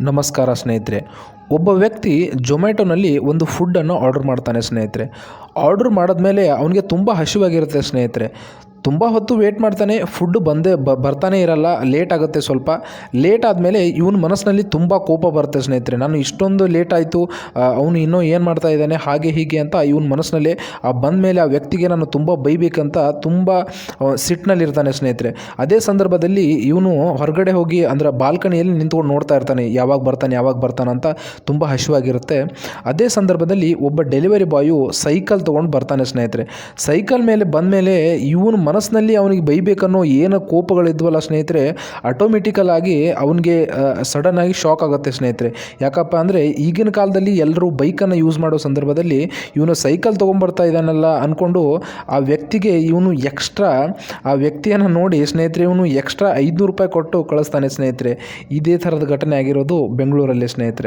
ನಮಸ್ಕಾರ ಸ್ನೇಹಿತರೆ. ಒಬ್ಬ ವ್ಯಕ್ತಿ ಜೊಮ್ಯಾಟೊನಲ್ಲಿ ಒಂದು ಫುಡ್ಡನ್ನು ಆರ್ಡರ್ ಮಾಡ್ತಾನೆ ಸ್ನೇಹಿತರೆ. ಆರ್ಡ್ರ್ ಮಾಡಿದ್ಮೇಲೆ ಅವನಿಗೆ ತುಂಬ ಹಸಿವಾಗಿರುತ್ತೆ ಸ್ನೇಹಿತರೆ. ತುಂಬ ಹೊತ್ತು ವೇಟ್ ಮಾಡ್ತಾನೆ ಫುಡ್ ಬಂದೇ ಬ, ಬರ್ತಾನೆ ಇರಲ್ಲ ಲೇಟ್ ಆಗುತ್ತೆ ಸ್ವಲ್ಪ. ಲೇಟ್ ಆದಮೇಲೆ ಇವನ ಮನಸ್ಸಿನಲ್ಲಿ ತುಂಬ ಕೋಪ ಬರುತ್ತೆ ಸ್ನೇಹಿತರೆ. ನಾನು ಇಷ್ಟೊಂದು ಲೇಟ್ ಆಯಿತು ಅವನು ಇನ್ನೂ ಏನು ಮಾಡ್ತಾ ಇದ್ದಾನೆ, ಹಾಗೆ ಹೀಗೆ ಅಂತ ಇವನ ಮನಸ್ಸಿನಲ್ಲಿ, ಆ ಬಂದ ಮೇಲೆ ಆ ವ್ಯಕ್ತಿಗೆ ನಾನು ತುಂಬ ಬೈಬೇಕಂತ ತುಂಬ ಸಿಟ್ಟಿನಲ್ಲಿರ್ತಾನೆ ಸ್ನೇಹಿತರೆ. ಅದೇ ಸಂದರ್ಭದಲ್ಲಿ ಇವನು ಹೊರಗಡೆ ಹೋಗಿ ಅಂದರೆ ಬಾಲ್ಕನಿಯಲ್ಲಿ ನಿಂತ್ಕೊಂಡು ನೋಡ್ತಾ ಇರ್ತಾನೆ, ಯಾವಾಗ ಬರ್ತಾನೆ ಯಾವಾಗ ಬರ್ತಾನೆ ಅಂತ ತುಂಬ ಹಸಿವಾಗಿರುತ್ತೆ. ಅದೇ ಸಂದರ್ಭದಲ್ಲಿ ಒಬ್ಬ ಡೆಲಿವರಿ ಬಾಯು ಸೈಕಲ್ ತೊಗೊಂಡು ಬರ್ತಾನೆ ಸ್ನೇಹಿತರೆ. ಸೈಕಲ್ ಮೇಲೆ ಬಂದ ಮೇಲೆ ಇವನ ಮನಸ್ಸಿನಲ್ಲಿ ಅವನಿಗೆ ಬೈಬೇಕನ್ನೋ ಏನೋ ಕೋಪಗಳಿದ್ವಲ್ಲ ಸ್ನೇಹಿತರೆ ಆಟೋಮೆಟಿಕಲ್ ಆಗಿ ಅವನಿಗೆ ಆಗಿ ಶಾಕ್ ಆಗುತ್ತೆ ಸ್ನೇಹಿತರೆ. ಯಾಕಪ್ಪ ಅಂದರೆ ಈಗಿನ ಕಾಲದಲ್ಲಿ ಎಲ್ಲರೂ ಬೈಕನ್ನು ಯೂಸ್ ಮಾಡೋ ಸಂದರ್ಭದಲ್ಲಿ ಇವನು ಸೈಕಲ್ ತೊಗೊಂಬರ್ತಾ ಇದ್ದಾನಲ್ಲ ಅಂದ್ಕೊಂಡು ಆ ವ್ಯಕ್ತಿಗೆ ಇವನು ಎಕ್ಸ್ಟ್ರಾ ಆ ವ್ಯಕ್ತಿಯನ್ನು ನೋಡಿ ಸ್ನೇಹಿತರೆ ಇವನು ಎಕ್ಸ್ಟ್ರಾ ಐದುನೂರು ರೂಪಾಯಿ ಕೊಟ್ಟು ಕಳಿಸ್ತಾನೆ ಸ್ನೇಹಿತರೆ. ಇದೇ ಥರದ ಘಟನೆ ಆಗಿರೋದು ಬೆಂಗಳೂರಲ್ಲಿ ಸ್ನೇಹಿತರೆ.